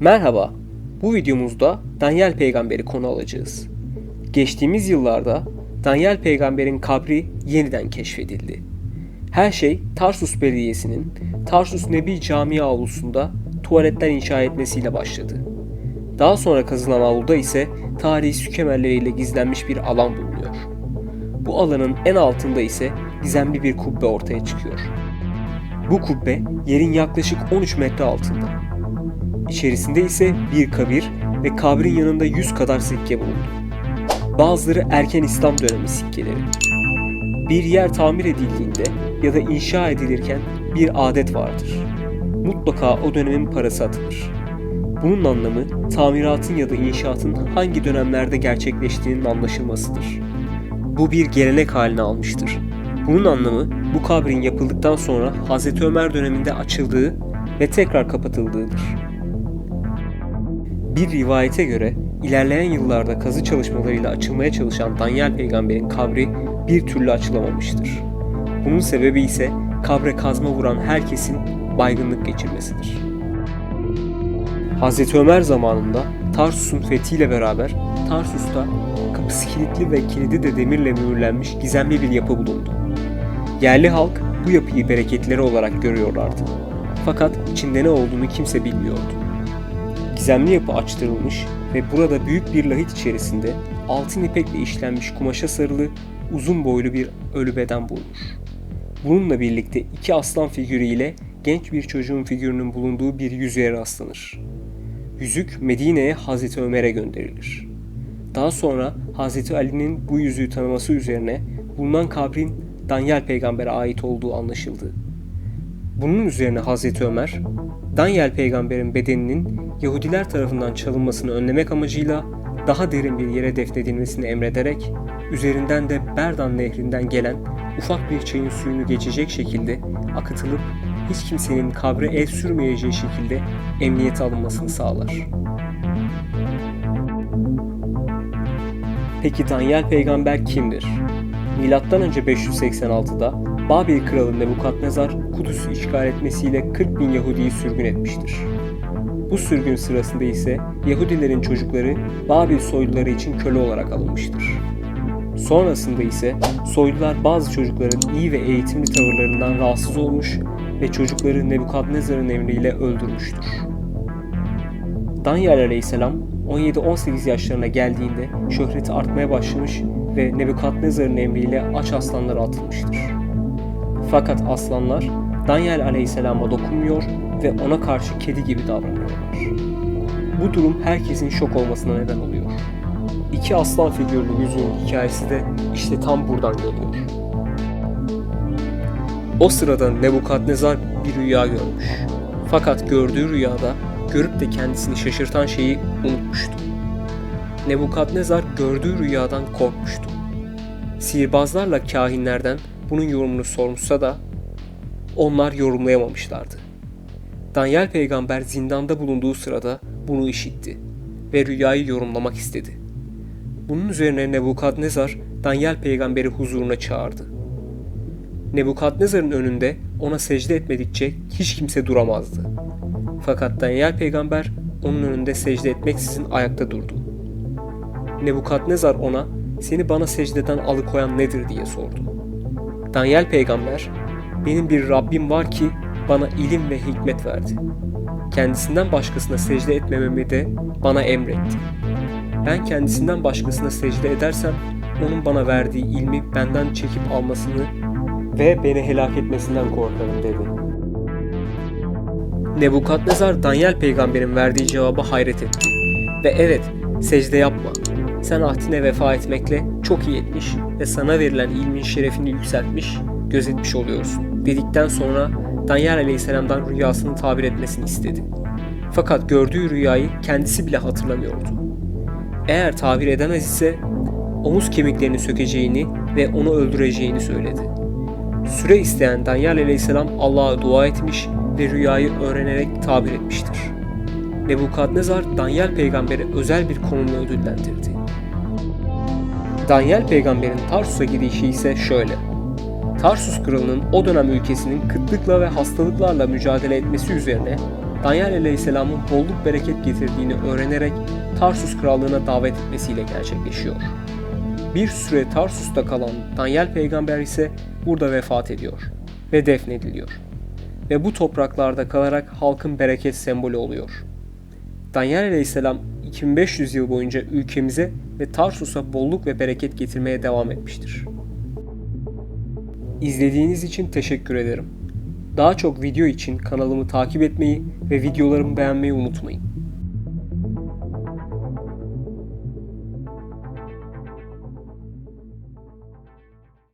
Merhaba, bu videomuzda Daniel peygamberi konu alacağız. Geçtiğimiz yıllarda Daniel peygamberin kabri yeniden keşfedildi. Her şey Tarsus Belediyesi'nin Tarsus Nebi Camii avlusunda tuvaletler inşa etmesiyle başladı. Daha sonra kazılan avluda ise tarihi sükemerleriyle gizlenmiş bir alan bulunuyor. Bu alanın en altında ise gizemli bir kubbe ortaya çıkıyor. Bu kubbe yerin yaklaşık 13 metre altında. İçerisinde ise bir kabir ve kabrin yanında 100 kadar sikke bulundu. Bazıları erken İslam dönemi sikkeleri. Bir yer tamir edildiğinde ya da inşa edilirken bir adet vardır. Mutlaka o dönemin parası atılır. Bunun anlamı tamiratın ya da inşaatın hangi dönemlerde gerçekleştiğinin anlaşılmasıdır. Bu bir gelenek haline almıştır. Bunun anlamı bu kabrin yapıldıktan sonra Hz. Ömer döneminde açıldığı ve tekrar kapatıldığıdır. Bir rivayete göre ilerleyen yıllarda kazı çalışmalarıyla açılmaya çalışan Danyal peygamberin kabri bir türlü açılamamıştır. Bunun sebebi ise kabre kazma vuran herkesin baygınlık geçirmesidir. Hz. Ömer zamanında Tarsus'un fethiyle beraber Tarsus'ta kapısı kilitli ve kilidi de demirle mühürlenmiş gizemli bir yapı bulundu. Yerli halk bu yapıyı bereketleri olarak görüyorlardı. Fakat içinde ne olduğunu kimse bilmiyordu. Gizemli yapı açtırılmış ve burada büyük bir lahit içerisinde altın ipekle işlenmiş kumaşa sarılı uzun boylu bir ölü beden bulunur. Bununla birlikte iki aslan figürü ile genç bir çocuğun figürünün bulunduğu bir yüzüğe rastlanır. Yüzük Medine'ye Hazreti Ömer'e gönderilir. Daha sonra Hazreti Ali'nin bu yüzüğü tanıması üzerine bulunan kabrin Danyal peygambere ait olduğu anlaşıldı. Bunun üzerine Hazreti Ömer, Danyal peygamberin bedeninin Yahudiler tarafından çalınmasını önlemek amacıyla daha derin bir yere defnedilmesini emrederek üzerinden de Berdan nehrinden gelen ufak bir çayın suyunu geçecek şekilde akıtılıp hiç kimsenin kabre el sürmeyeceği şekilde emniyete alınmasını sağlar. Peki Danyal peygamber kimdir? Milattan önce 586'da Babil kralı Nebukadnezar Kudüs'ü işgal etmesiyle 40 bin Yahudi'yi sürgün etmiştir. Bu sürgün sırasında ise Yahudilerin çocukları Babil soyluları için köle olarak alınmıştır. Sonrasında ise soylular bazı çocukların iyi ve eğitimli tavırlarından rahatsız olmuş ve çocukları Nebukadnezar'ın emriyle öldürmüştür. Danyal aleyhisselam 17-18 yaşlarına geldiğinde şöhreti artmaya başlamış ve Nebukadnezar'ın emriyle aç aslanlara atılmıştır. Fakat aslanlar Danyal aleyhisselama dokunmuyor ve ona karşı kedi gibi davranıyorlar. Bu durum herkesin şok olmasına neden oluyor. İki aslan figürlü yüzüğün hikayesi de işte tam buradan geliyor. O sırada Nebukadnezar bir rüya görmüş. Fakat gördüğü rüyada görüp de kendisini şaşırtan şeyi unutmuştu. Nebukadnezar gördüğü rüyadan korkmuştu. Sihirbazlarla kahinlerden bunun yorumunu sormuşsa da onlar yorumlayamamışlardı. Danyal peygamber zindanda bulunduğu sırada bunu işitti ve rüyayı yorumlamak istedi. Bunun üzerine Nebukadnezar Danyal peygamberi huzuruna çağırdı. Nebukadnezar'ın önünde ona secde etmedikçe hiç kimse duramazdı. Fakat Danyal peygamber onun önünde secde etmeksizin ayakta durdu. Nebukadnezar ona seni bana secdeden alıkoyan nedir diye sordu. Danyal peygamber benim bir Rabbim var ki bana ilim ve hikmet verdi. Kendisinden başkasına secde etmememi de bana emretti. Ben kendisinden başkasına secde edersem onun bana verdiği ilmi benden çekip almasını ve beni helak etmesinden korkarım dedi. Nebukadnezar Danyal peygamberin verdiği cevaba hayret etti. Ve evet secde yapma. Sen ahdine vefa etmekle çok iyi etmiş ve sana verilen ilmin şerefini yükseltmiş, gözetmiş oluyorsun. Dedikten sonra Danyal aleyhisselamdan rüyasını tabir etmesini istedi. Fakat gördüğü rüyayı kendisi bile hatırlamıyordu. Eğer tabir edemez ise omuz kemiklerini sökeceğini ve onu öldüreceğini söyledi. Süre isteyen Danyal aleyhisselam Allah'a dua etmiş ve rüyayı öğrenerek tabir etmiştir. Nebukadnezar Danyal peygamberi özel bir konumla ödüllendirdi. Danyal peygamberin Tarsus'a gidişi ise şöyle. Tarsus kralının o dönem ülkesinin kıtlıkla ve hastalıklarla mücadele etmesi üzerine Danyal Aleyhisselam'ın bolluk bereket getirdiğini öğrenerek Tarsus krallığına davet etmesiyle gerçekleşiyor. Bir süre Tarsus'ta kalan Danyal peygamber ise burada vefat ediyor ve defnediliyor. Ve bu topraklarda kalarak halkın bereket sembolü oluyor. Danyal Aleyhisselam 2500 yıl boyunca ülkemize ve Tarsus'a bolluk ve bereket getirmeye devam etmiştir. İzlediğiniz için teşekkür ederim. Daha çok video için kanalımı takip etmeyi ve videolarımı beğenmeyi unutmayın.